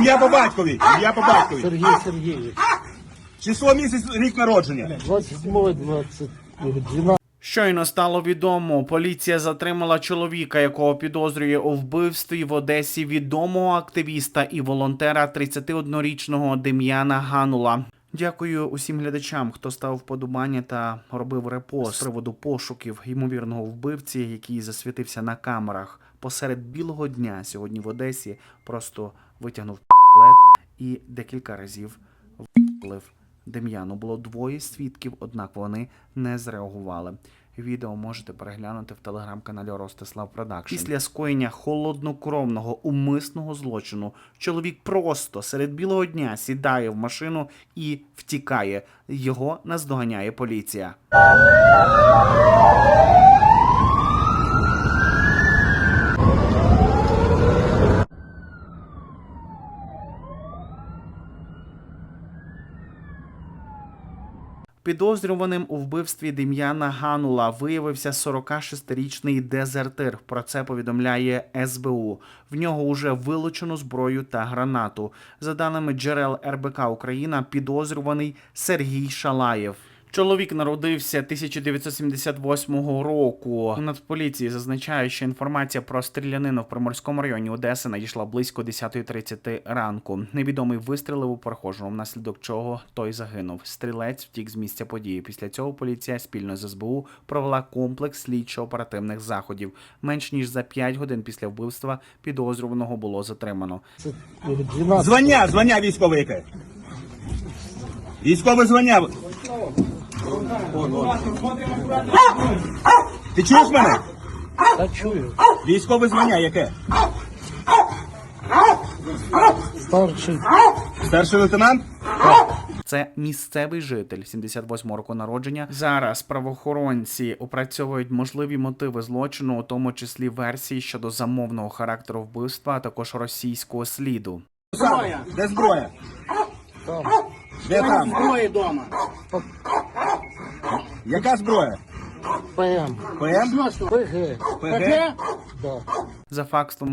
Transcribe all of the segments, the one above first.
Ім'я по батькові. Ім'я по батькові. Сергій Сергійович. Число місяць, рік народження. 27 20 12 Щойно стало відомо, поліція затримала чоловіка, якого підозрює у вбивстві в Одесі відомого активіста і волонтера 31-річного Дем'яна Ганула. Дякую усім глядачам, хто став вподобання та робив репост з приводу пошуків ймовірного вбивці, який засвітився на камерах посеред білого дня сьогодні в Одесі. Просто витягнув і декілька разів вплив Дем'яну. Було двоє свідків, однак вони не зреагували. Відео можете переглянути в телеграм-каналі Ростислав Продакшн. Після скоєння холоднокровного умисного злочину чоловік просто серед білого дня сідає в машину і втікає. Його наздоганяє поліція. Підозрюваним у вбивстві Дем'яна Ганула виявився 46-річний дезертир. Про це повідомляє СБУ. В нього уже вилучено зброю та гранату. За даними джерел РБК Україна, підозрюваний Сергій Шалаєв. Чоловік народився 1978 року. Нацполіції зазначає, що інформація про стрілянину в Приморському районі Одеси надійшла близько 10.30 ранку. Невідомий вистрілив у перехожого, внаслідок чого той загинув. Стрілець втік з місця події. Після цього поліція спільно з СБУ провела комплекс слідчо-оперативних заходів. Менш ніж за 5 годин після вбивства підозрюваного було затримано. Звання, звання військове яке? Військове звання. Ти чуєш мене? Та чую. Військове звання яке? Старший Старший лейтенант? Це місцевий житель 78 року народження. Зараз правоохоронці опрацьовують можливі мотиви злочину, у тому числі версії щодо замовного характеру вбивства, а також російського сліду. Зброя. Де зброя? там. Де там? Зброї вдома. Яка зброя? ПМ. ПМ? ПГ. ПГ? Да. За фактом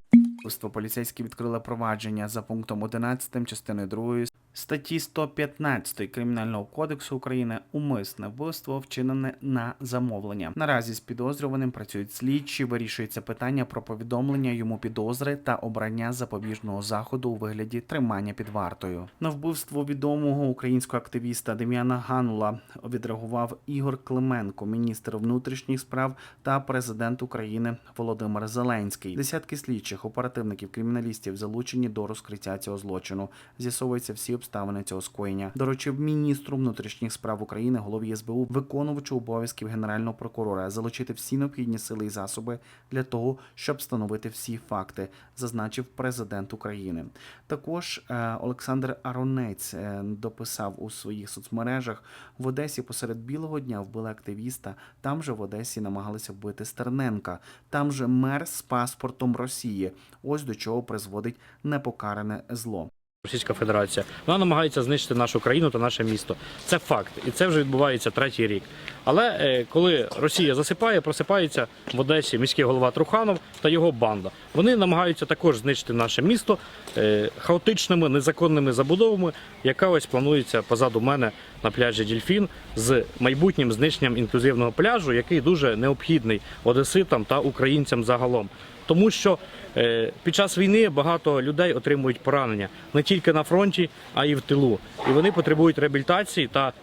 поліцейські відкрили провадження за пунктом 11 частини 2 статті 115 Кримінального кодексу України умисне вбивство вчинене на замовлення. Наразі з підозрюваним працюють слідчі, вирішується питання про повідомлення йому підозри та обрання запобіжного заходу у вигляді тримання під вартою. На вбивство відомого українського активіста Дем'яна Ганула відреагував Ігор Клименко, міністр внутрішніх справ та президент України Володимир Зеленський. Десятки слідчих, оперативників, криміналістів залучені до розкриття цього злочину. З'ясовуються всі обставини цього скоєння. Доручив міністру внутрішніх справ України, голові СБУ, виконувачу обов'язків генерального прокурора, залучити всі необхідні сили і засоби для того, щоб встановити всі факти, зазначив президент України. Також е, Олександр Аронець е, дописав у своїх соцмережах в Одесі посеред білого дня вбили активіста. Там же в Одесі намагалися вбити Стерненка. Там же мер з паспортом Росії. Ось до чого призводить непокаране зло. Російська Федерація вона намагається знищити нашу країну та наше місто. Це факт, і це вже відбувається третій рік. Але е, коли Росія засипає, просипається в Одесі міський голова Труханов та його банда. Вони намагаються також знищити наше місто е, хаотичними незаконними забудовами, яка ось планується позаду мене на пляжі Дільфін з майбутнім знищенням інклюзивного пляжу, який дуже необхідний одеситам та українцям загалом. Тому що е, під час війни багато людей отримують поранення не тільки на фронті, а й в тилу. І вони потребують реабілітації та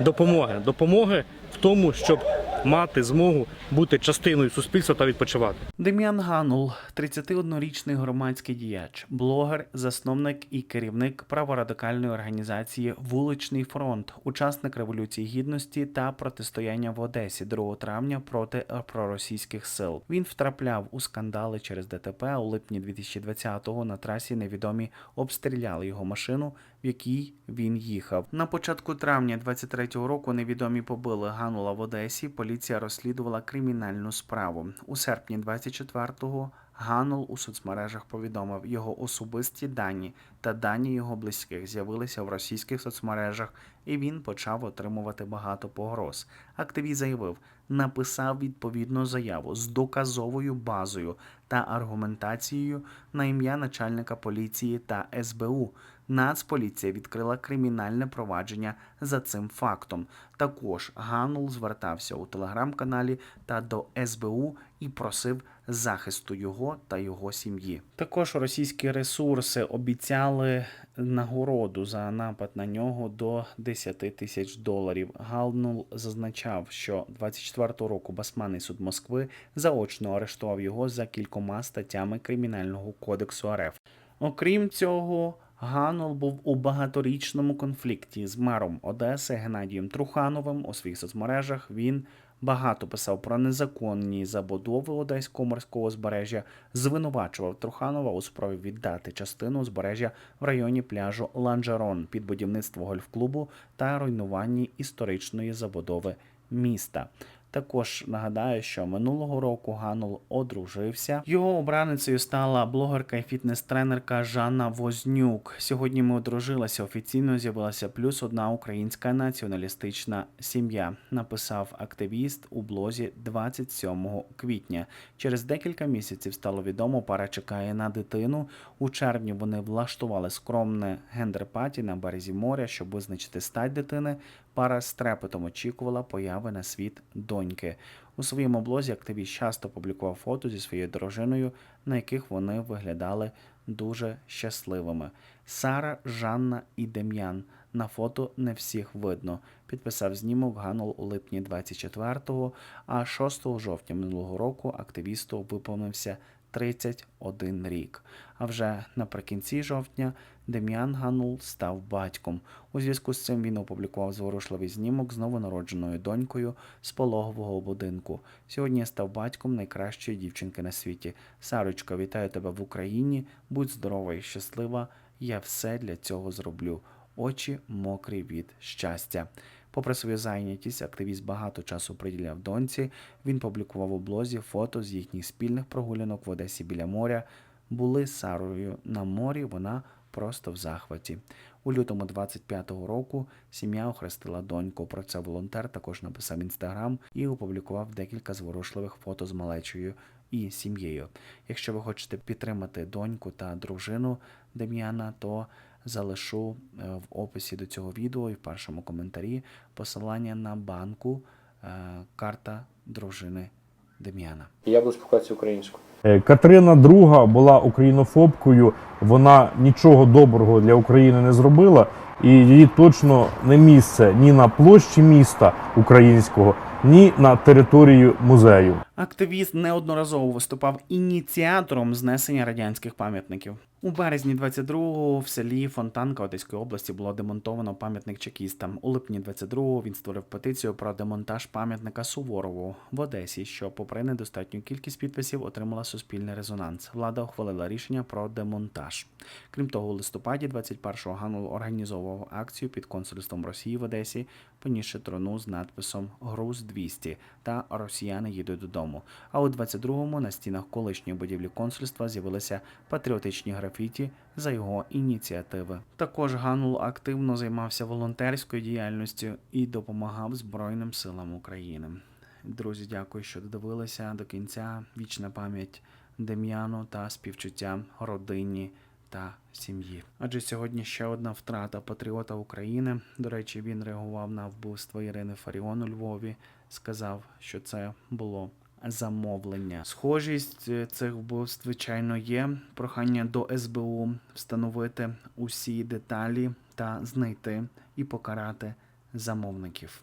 допомоги. Допомоги тому, щоб мати змогу бути частиною суспільства та відпочивати. Дем'ян Ганул, 31-річний громадський діяч, блогер, засновник і керівник праворадикальної організації Вуличний фронт, учасник революції гідності та протистояння в Одесі 2 травня проти проросійських сил. Він втрапляв у скандали через ДТП у липні 2020-го на трасі невідомі обстріляли його машину, в якій він їхав. На початку травня 23-го року невідомі побили Ганула в Одесі. Поліція розслідувала кримінальну справу. У серпні 24-го Ганул у соцмережах повідомив, його особисті дані та дані його близьких з'явилися в російських соцмережах, і він почав отримувати багато погроз. Активіст заявив, написав відповідну заяву з доказовою базою та аргументацією на ім'я начальника поліції та СБУ. Нацполіція відкрила кримінальне провадження за цим фактом. Також Ганул звертався у телеграм-каналі та до СБУ і просив захисту його та його сім'ї. Також російські ресурси обіцяли нагороду за напад на нього до 10 тисяч доларів. Галнул зазначав, що 24-го року Басманний суд Москви заочно арештував його за кількома статтями Кримінального кодексу РФ. Окрім цього, Ганул був у багаторічному конфлікті з мером Одеси Геннадієм Трухановим у своїх соцмережах. Він багато писав про незаконні забудови одеського морського узбережжя, звинувачував Труханова у спробі віддати частину узбережжя в районі пляжу Ланжерон під будівництво гольф-клубу та руйнуванні історичної забудови міста. Також нагадаю, що минулого року Ганул одружився. Його обраницею стала блогерка і фітнес-тренерка Жанна Вознюк. Сьогодні ми одружилися. Офіційно з'явилася плюс одна українська націоналістична сім'я. Написав активіст у блозі 27 квітня. Через декілька місяців стало відомо, пара чекає на дитину. У червні вони влаштували скромне гендер-паті на березі моря, щоб визначити стать дитини. Пара з трепетом очікувала появи на світ доньки. У своєму блозі активіст часто публікував фото зі своєю дружиною, на яких вони виглядали дуже щасливими. Сара, Жанна і Дем'ян. На фото не всіх видно. Підписав знімок Ганул у липні 24-го, а 6 жовтня минулого року активісту виповнився 31 рік. А вже наприкінці жовтня Дем'ян Ганул став батьком. У зв'язку з цим він опублікував зворушливий знімок з новонародженою донькою з пологового будинку. Сьогодні я став батьком найкращої дівчинки на світі. Сарочка, вітаю тебе в Україні. Будь здорова і щаслива. Я все для цього зроблю. Очі мокрі від щастя. Попри свою зайнятість, активіст багато часу приділяв доньці. Він публікував у блозі фото з їхніх спільних прогулянок в Одесі біля моря. Були Сарою на морі. Вона просто в захваті. У лютому 25-го року сім'я охрестила доньку. Про це волонтер також написав інстаграм і опублікував декілька зворушливих фото з малечою і сім'єю. Якщо ви хочете підтримати доньку та дружину Дем'яна, то залишу е, в описі до цього відео і в першому коментарі посилання на банку е, карта дружини Дем'яна. Я буду спілкуватися українською. Е, Катерина II була українофобкою, вона нічого доброго для України не зробила, і її точно не місце ні на площі міста українського, ні на території музею. Активіст неодноразово виступав ініціатором знесення радянських пам'ятників. У березні 22-го в селі Фонтанка Одеської області було демонтовано пам'ятник чекістам. У липні 22-го він створив петицію про демонтаж пам'ятника Суворову в Одесі, що, попри недостатню кількість підписів, отримала суспільний резонанс. Влада ухвалила рішення про демонтаж. Крім того, у листопаді 21-го Ганул організовував акцію під консульством Росії в Одесі, понісши трону з надписом Груз 200 та Росіяни їдуть додому. А у 22-му на стінах колишньої будівлі консульства з'явилися патріотичні графіті за його ініціативи. Також Ганул активно займався волонтерською діяльністю і допомагав Збройним силам України. Друзі, дякую, що додивилися до кінця. Вічна пам'ять Дем'яну та співчуття родині та сім'ї. Адже сьогодні ще одна втрата патріота України. До речі, він реагував на вбивство Ірини Фаріон у Львові. Сказав, що це було замовлення. Схожість е, цих вбивств, звичайно, є. Прохання до СБУ встановити усі деталі та знайти і покарати замовників.